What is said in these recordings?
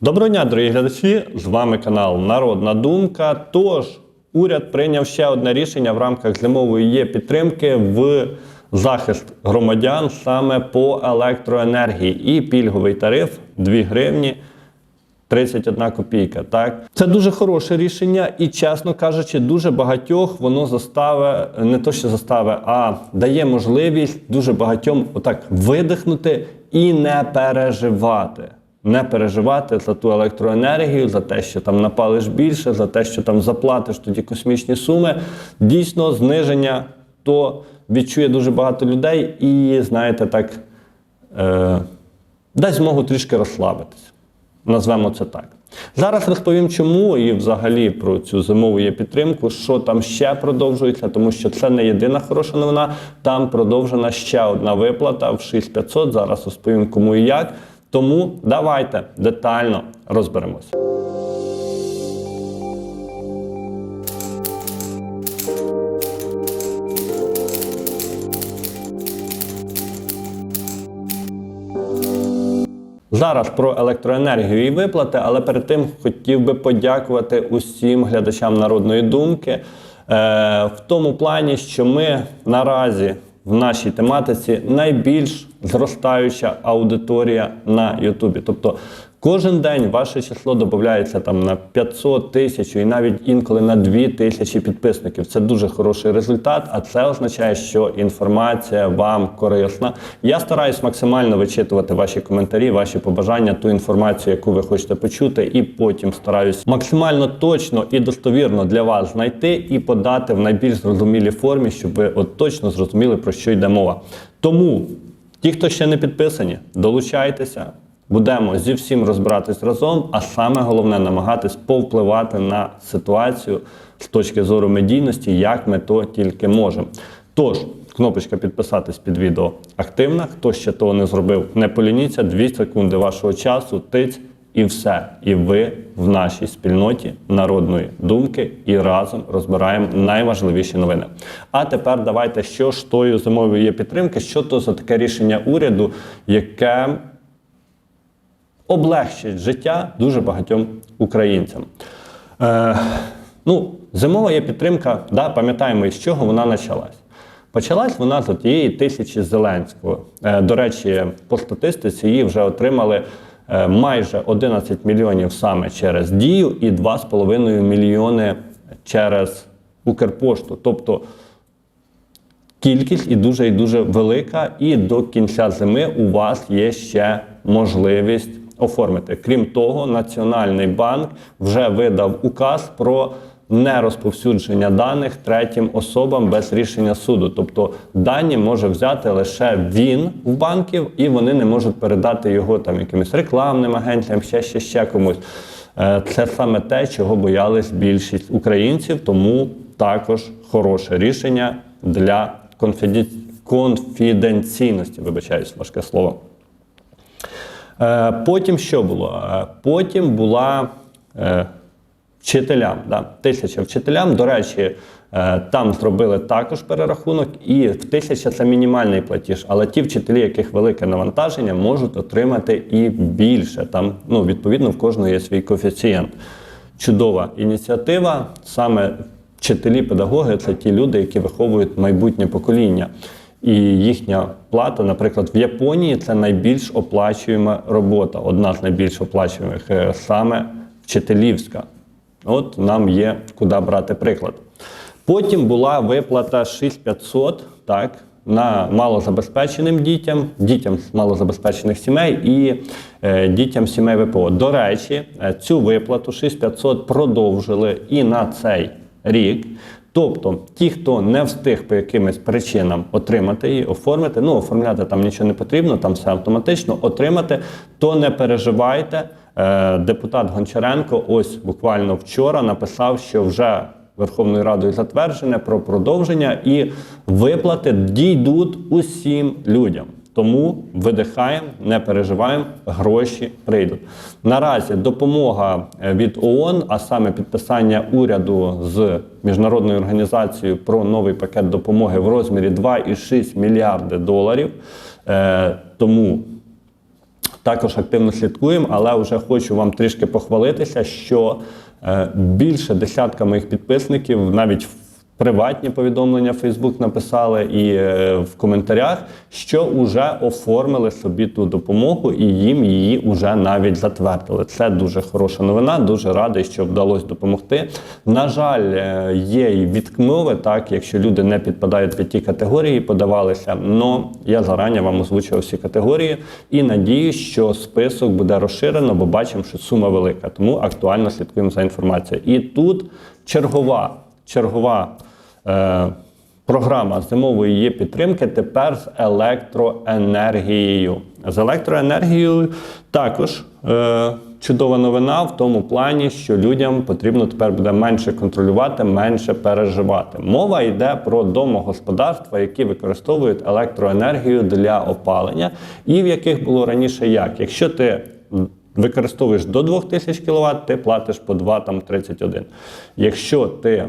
Доброго дня, дорогі глядачі! З вами канал Народна Думка. Тож, уряд прийняв ще одне рішення в рамках зимової є підтримки в захист громадян саме по електроенергії. І пільговий тариф 2 гривні 31 копійка. Так, це дуже хороше рішення, і чесно кажучи, дуже багатьох воно заставе, не то що заставе, а дає можливість дуже багатьом отак видихнути і не переживати. Не переживати за ту електроенергію, за те, що там напалиш більше, за те, що там заплатиш тоді космічні суми. Дійсно, зниження то відчує дуже багато людей, і знаєте, так е, дасть змогу трішки розслабитися. Назвемо це так. Зараз розповім, чому і взагалі про цю зимову є підтримку, що там ще продовжується, тому що це не єдина хороша новина. Там продовжена ще одна виплата в 6500. Зараз розповім кому і як. Тому давайте детально розберемося. Зараз про електроенергію і виплати, але перед тим хотів би подякувати усім глядачам народної думки е, в тому плані, що ми наразі в нашій тематиці найбільш зростаюча аудиторія на Ютубі. Тобто кожен день ваше число додається там на 500 тисяч і навіть інколи на 2 тисячі підписників. Це дуже хороший результат, а це означає, що інформація вам корисна. Я стараюсь максимально вичитувати ваші коментарі, ваші побажання, ту інформацію, яку ви хочете почути, і потім стараюсь максимально точно і достовірно для вас знайти і подати в найбільш зрозумілій формі, щоб ви от точно зрозуміли про що йде мова. Тому ті, хто ще не підписані, долучайтеся. Будемо зі всім розбиратись разом, а саме головне намагатись повпливати на ситуацію з точки зору медійності, як ми то тільки можемо. Тож, кнопочка підписатись під відео активна. Хто ще того не зробив, не полініться. 2 секунди вашого часу, тиць і все. І ви в нашій спільноті народної думки і разом розбираємо найважливіші новини. А тепер давайте, що ж тою зимовою є підтримки, що то за таке рішення уряду, яке облегчить життя дуже багатьом українцям. Е, ну, зимова є підтримка, да, пам'ятаємо, із чого вона почалась. Почалась вона з тієї тисячі Зеленського. Е, до речі, по статистиці її вже отримали е, майже 11 мільйонів саме через дію і 2,5 мільйони через Укрпошту. Тобто кількість і дуже і дуже велика, і до кінця зими у вас є ще можливість оформити. Крім того, Національний банк вже видав указ про нерозповсюдження даних третім особам без рішення суду. Тобто дані може взяти лише він в банків, і вони не можуть передати його там якимось рекламним агентам, ще ще ще комусь. Е, Це саме те, чого боялись більшість українців, тому також хороше рішення для конфіденційності. Вибачаюсь, важке слово. Е, Потім що було? Е, Потім була е, вчителям. Да? Тисяча вчителям. До речі, там зробили також перерахунок, і в тисяча це мінімальний платіж. Але ті вчителі, яких велике навантаження, можуть отримати і більше. Там, ну, відповідно, в кожного є свій коефіцієнт. Чудова ініціатива. Саме вчителі, педагоги це ті люди, які виховують майбутнє покоління. І їхня плата, наприклад, в Японії це найбільш оплачуєма робота, одна з найбільш оплачуємих е, саме вчителівська. От нам є куди брати приклад. Потім була виплата 6500 так, на малозабезпеченим дітям, дітям з малозабезпечених сімей і е, дітям сімей ВПО. До речі, е, цю виплату 6500 продовжили і на цей рік. Тобто, ті, хто не встиг по якимось причинам отримати її, оформити, ну оформляти там нічого не потрібно, там все автоматично отримати, то не переживайте. Е, Депутат Гончаренко ось буквально вчора написав, що вже Верховною Радою затверджене про продовження і виплати дійдуть усім людям. Тому видихаємо, не переживаємо, гроші прийдуть. Наразі допомога е, від ООН, а саме підписання уряду з міжнародною організацією про новий пакет допомоги в розмірі 2,6 мільярди доларів. Е, Тому також активно слідкуємо, але вже хочу вам трішки похвалитися, що е, більше десятка моїх підписників навіть в приватні повідомлення в Facebook написали і е, в коментарях, що вже оформили собі ту допомогу і їм її вже навіть затвердили. Це дуже хороша новина. Дуже радий, що вдалося допомогти. На жаль, е, є і відмови, так якщо люди не підпадають під ті категорії, подавалися. Но я зарані вам озвучив всі категорії і надію, що список буде розширено, бо бачимо, що сума велика. Тому актуально слідкуємо за інформацією. І тут чергова, чергова. Е, Програма зимової є підтримки тепер з електроенергією. З електроенергією також е, чудова новина в тому плані, що людям потрібно тепер буде менше контролювати, менше переживати. Мова йде про домогосподарства, які використовують електроенергію для опалення, і в яких було раніше як. Якщо ти використовуєш до 2000 кВт, ти платиш по 2,31. Якщо ти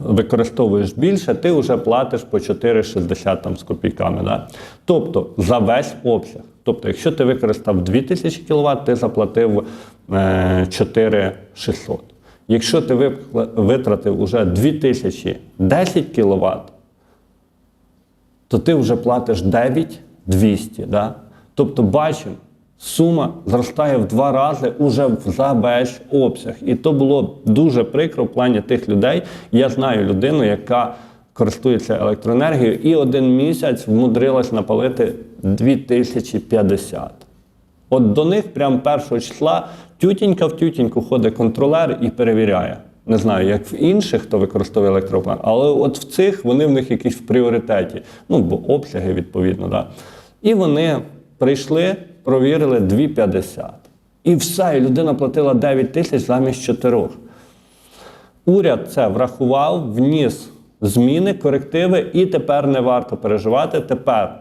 використовуєш більше, ти вже платиш по 4,60 там з копійками. Да? Тобто за весь обсяг. Тобто, якщо ти використав 2000 кВт, ти заплатив е, 4600. Якщо ти витратив уже 2010 кВт, то ти вже платиш 9200. Да? Тобто бачимо, сума зростає в два рази уже за весь обсяг. І то було дуже прикро в плані тих людей. Я знаю людину, яка користується електроенергією, і один місяць вмудрилась напалити 2050. От до них прямо першого числа тютінька в тютіньку ходить контролер і перевіряє. Не знаю, як в інших, хто використовує електроплан, але от в цих вони в них якісь в пріоритеті. Ну, бо обсяги відповідно. Да. І вони прийшли, провірили 2,50. І все, і людина платила 9 тисяч замість 4. Уряд це врахував, вніс зміни, корективи, і тепер не варто переживати. Тепер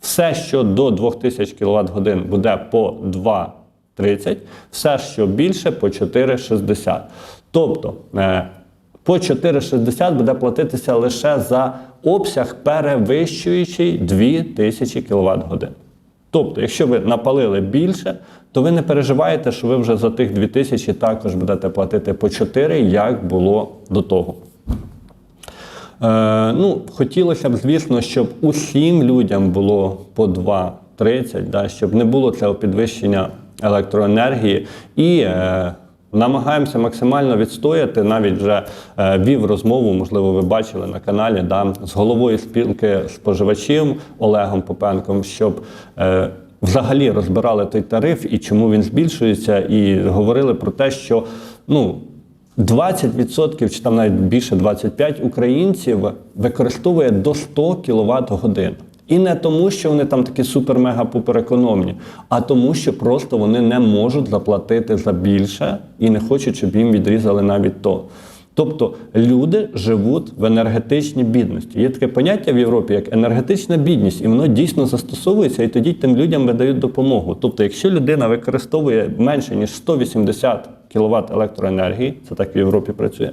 все, що до 2000 кВт годин буде по 2,30, все, що більше, по 4,60. Тобто е, по 4,60 буде платитися лише за обсяг, перевищуючий 2000 кВт годин. Тобто, якщо ви напалили більше, то ви не переживаєте, що ви вже за тих 2000 також будете платити по 4, як було до того. Е, ну, хотілося б, звісно, щоб усім людям було по 2,30, да, щоб не було цього підвищення електроенергії. І е, намагаємося максимально відстояти. Навіть вже е, вів розмову, можливо, ви бачили на каналі да, з головою спілки споживачів Олегом Попенком, щоб е, взагалі розбирали той тариф і чому він збільшується, і говорили про те, що ну. 20% чи там навіть більше 25 українців використовує до 100 кВт годин. І не тому, що вони там такі супер-мега-пупер економні, а тому, що просто вони не можуть заплатити за більше і не хочуть, щоб їм відрізали навіть то. Тобто люди живуть в енергетичній бідності. Є таке поняття в Європі як енергетична бідність, і воно дійсно застосовується, і тоді тим людям видають допомогу. Тобто, якщо людина використовує менше ніж 180 кВт електроенергії, це так в Європі працює,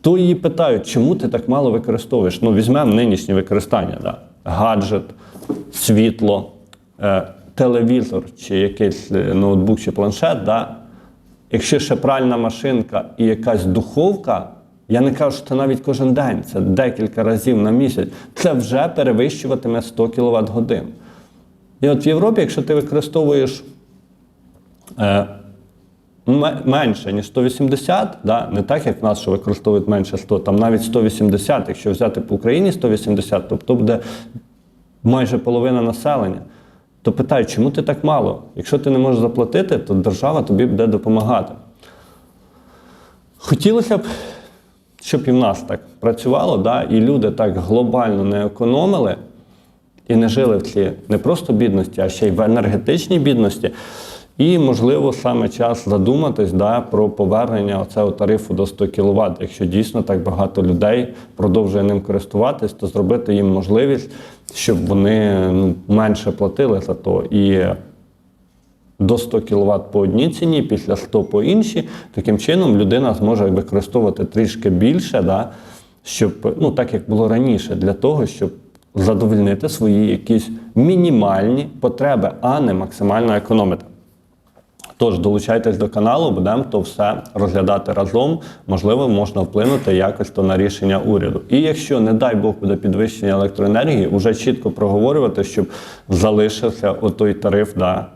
то її питають, чому ти так мало використовуєш? Ну, візьмемо нинішнє використання: да? Гаджет, світло, е, телевізор чи якийсь е, ноутбук чи планшет. Да? Якщо ще пральна машинка і якась духовка, я не кажу, що це навіть кожен день, це декілька разів на місяць, це вже перевищуватиме 100 кВт годин. І от в Європі, якщо ти використовуєш е, менше, ніж 180, да, не так, як в нас, що використовують менше 100, там навіть 180, якщо взяти по Україні 180, тобто буде майже половина населення. То питають, чому ти так мало? Якщо ти не можеш заплатити, то держава тобі буде допомагати. Хотілося б, щоб і в нас так працювало, да, і люди так глобально не економили і не жили в цій не просто бідності, а ще й в енергетичній бідності. І, можливо, саме час задуматись да, про повернення цього тарифу до 100 кВт. Якщо дійсно так багато людей продовжує ним користуватись, то зробити їм можливість, щоб вони ну, менше платили за то. І до 100 кВт по одній ціні, після 100 по іншій. Таким чином людина зможе використовувати трішки більше, да, щоб, ну, так як було раніше, для того, щоб задовольнити свої якісь мінімальні потреби, а не максимально економити. Тож долучайтесь до каналу, будемо то все розглядати разом. Можливо, можна вплинути якось то на рішення уряду. І якщо, не дай Бог, буде підвищення електроенергії, вже чітко проговорювати, щоб залишився отой тариф, да,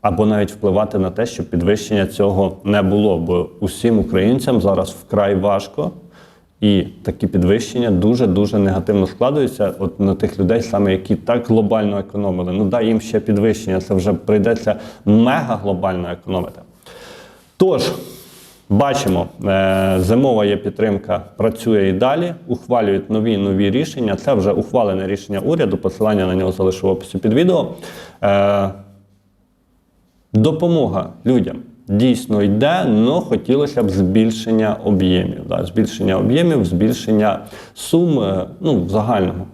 або навіть впливати на те, щоб підвищення цього не було. Бо усім українцям зараз вкрай важко. І такі підвищення дуже дуже негативно складаються от на тих людей, саме які так глобально економили. Ну дай їм ще підвищення, це вже прийдеться мега глобально економити. Тож, бачимо, е, зимова є підтримка, працює і далі, ухвалюють нові нові рішення. Це вже ухвалене рішення уряду. Посилання на нього залишу в описі під відео. Е, Допомога людям дійсно йде, але хотілося б збільшення об'ємів. Да? Збільшення об'ємів, збільшення сум е, ну, в загальному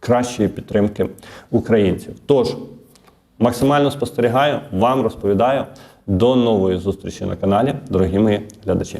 кращої підтримки українців. Тож, максимально спостерігаю, вам розповідаю. До нової зустрічі на каналі, дорогі мої глядачі.